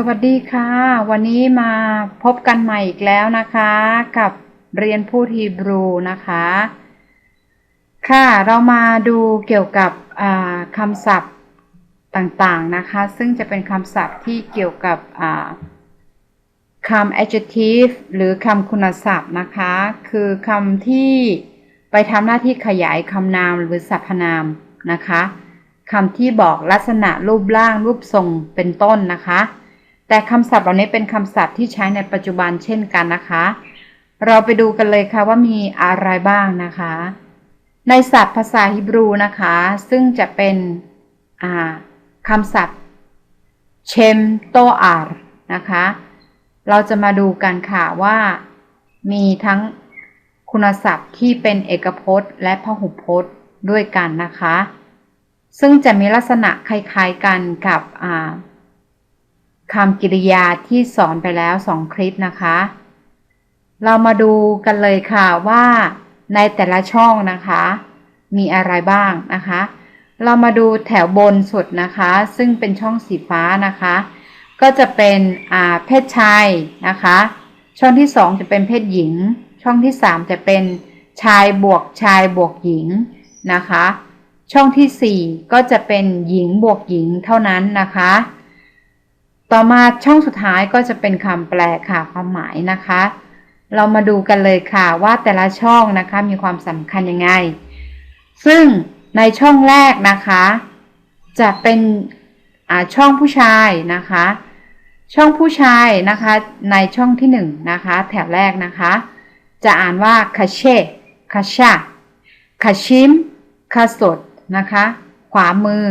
สวัสดีค่ะ วันนี้มาพบกันใหม่อีกแล้วนะคะ กับเรียนพูดฮีบรูนะคะ ค่ะเรามาดูเกี่ยวกับคำศัพท์ต่างๆนะคะ ซึ่งจะเป็นคำศัพท์ที่เกี่ยวกับคำ adjective หรือคำคุณศัพท์นะคะ คือคำที่ไปทำหน้าที่ขยายคำนามหรือสรรพนามนะคะคำที่บอกลักษณะรูปร่างรูปทรงเป็นต้นนะคะ แต่คำศัพท์เหล่านี้เป็นคำศัพท์ที่ใช้ในปัจจุบันเช่นกันนะคะ เราไปดูกันเลยค่ะว่ามีอะไรบ้างนะคะ ในศัพท์ภาษาฮิบรูนะคะ ซึ่งจะเป็นอ่าคำศัพท์เชมโตอาร์นะคะ เราจะมาดูกันค่ะว่ามีทั้งคุณศัพท์ที่เป็นเอกพจน์ และพหุพจน์ด้วยกันนะคะ ซึ่งจะมีลักษณะคล้ายๆกันกับ คำกริยาที่สอนไปแล้วสองคลิปนะคะ เรามาดูกันเลยค่ะว่าในแต่ละช่องนะคะ มีอะไรบ้างนะคะ เรามาดูแถวบนสุดนะคะ ซึ่งเป็นช่องสีฟ้านะคะ ก็จะเป็นอ่าเพศชายนะคะ ช่องที่สองจะเป็นเพศหญิง ช่องที่สามจะเป็นชายบวกชายบวกหญิงนะคะ ช่องที่สี่ก็จะเป็นหญิงบวกหญิงเท่านั้นนะคะ ต่อมาช่องสุดท้ายก็จะเป็นคำแปลค่ะความหมายนะคะ เรามาดูกันเลยค่ะว่าแต่ละช่องนะคะมีความสำคัญยังไง ซึ่งในช่องแรกนะคะ จะเป็นอ่าช่องผู้ชายนะคะ ช่องผู้ชายนะคะในช่องที่หนึ่งนะคะ แถวแรกนะคะ จะอ่านว่าคาเชคาชาคาชิมคาสดนะคะ ขวามือ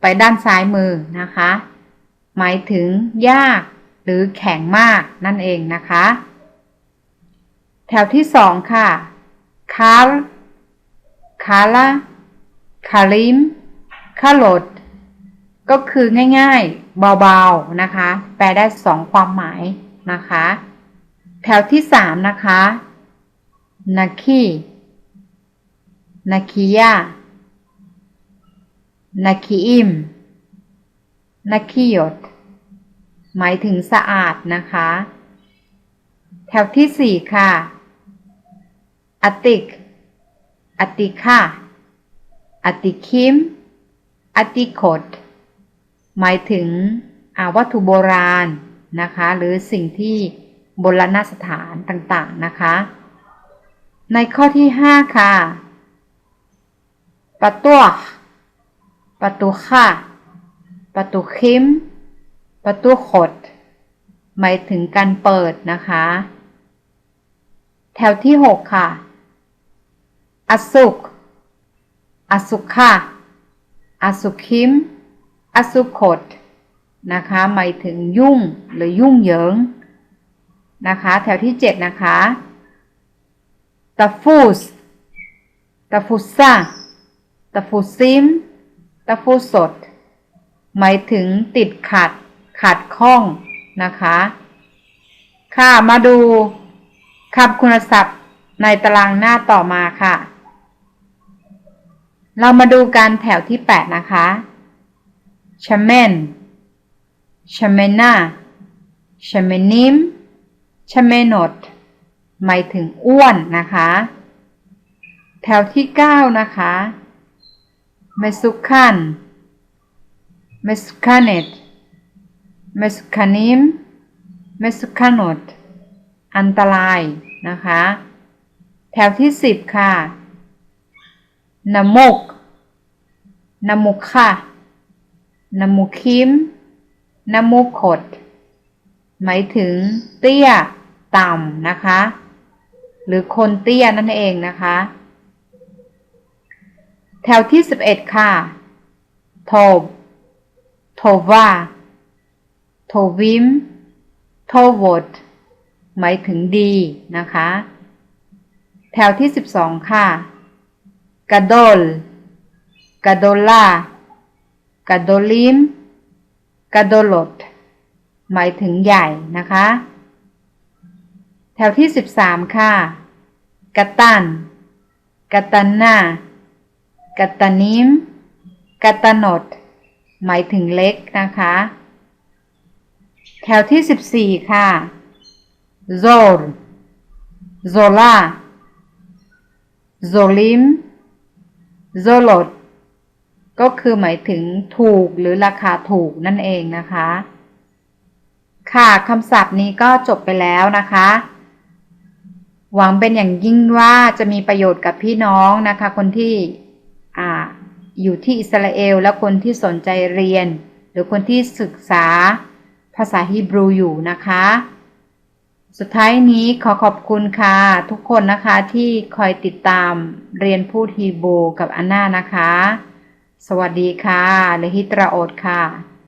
ไปด้านซ้ายมือนะคะ หมายถึงยาก หรือแข็งมากนั่นเองนะคะ แถวที่สองค่ะคาร์คาลาคาลิมคาโลดก็คือง่ายๆ เบาๆ นะคะ แปลได้สองความหมายนะคะ แถวที่สามนะคะนาคีนาคิยานาคีอิม นาคิยดหมายถึงสะอาดนะคะ แถวที่สี่ค่ะอติกอติค่าอติคิมอติโคดหมายถึงวัตถุโบราณนะคะ หรือสิ่งที่โบราณสถานต่างๆนะคะ ในข้อที่5ค่ะปะตัวปะตูค่า ประตูคิม ประตูขด หมายถึงการเปิดนะคะ แถวที่ 6 ค่ะ อสุก อสุค่าอสุคิม อสุขดนะคะ หมายถึงยุ่งหรือยุ่งเหยิงนะคะ แถวที่ 7 นะคะตะฟูสตะฟูซ่าตะฟูซิมตะฟูสด หมายถึงติดขัด ขัดข้องนะคะ ค่ะมาดูคำคุณศัพท์ในตารางหน้าต่อมาค่ะ เรามาดูการแถวที่ 8 นะคะชเมนชเมนาชเมนิมชเมนดหมายถึงอ้วนนะคะ แถวที่ 9 นะคะเมสุคัน เมสุคาเนตเมสุคานิมเมสุคานดอันตรายนะคะ แถวที่10ค่ะนมกนมุกค่ะนมุคิมนมุขด หมายถึงเตี้ย ต่ำนะคะ หรือคนเตี้ยนั่นเองนะคะ แถวที่11ค่ะโทบโทวาโทวิ มโทวดหมายถึงดีนะคะ แถวที่ 12 ค่ะกาโดลกาโดลากาโดลิมกาโดลดหมายถึงใหญ่นะคะ แถวที่ 13 ค่ะกาตันกาตันนากาตานิมกาตานด หมายถึงเล็กนะคะ แถวที่สิบสี่ค่ะ zor zola zolim zolot ก็คือหมายถึงถูกหรือราคาถูกนั่นเองนะคะ ค่ะคำศัพท์นี้ก็จบไปแล้วนะคะ หวังเป็นอย่างยิ่งว่าจะมีประโยชน์กับพี่น้องนะคะ คนที่อ่า อยู่ที่อิสราเอล และคนที่สนใจเรียน หรือคนที่ศึกษาภาษาฮีบรูอยู่นะคะ สุดท้ายนี้ขอขอบคุณค่ะ ทุกคนนะคะที่คอยติดตามเรียนพูดฮีบรูกับอันนานะคะ สวัสดีค่ะและฮิตราโอดค่ะ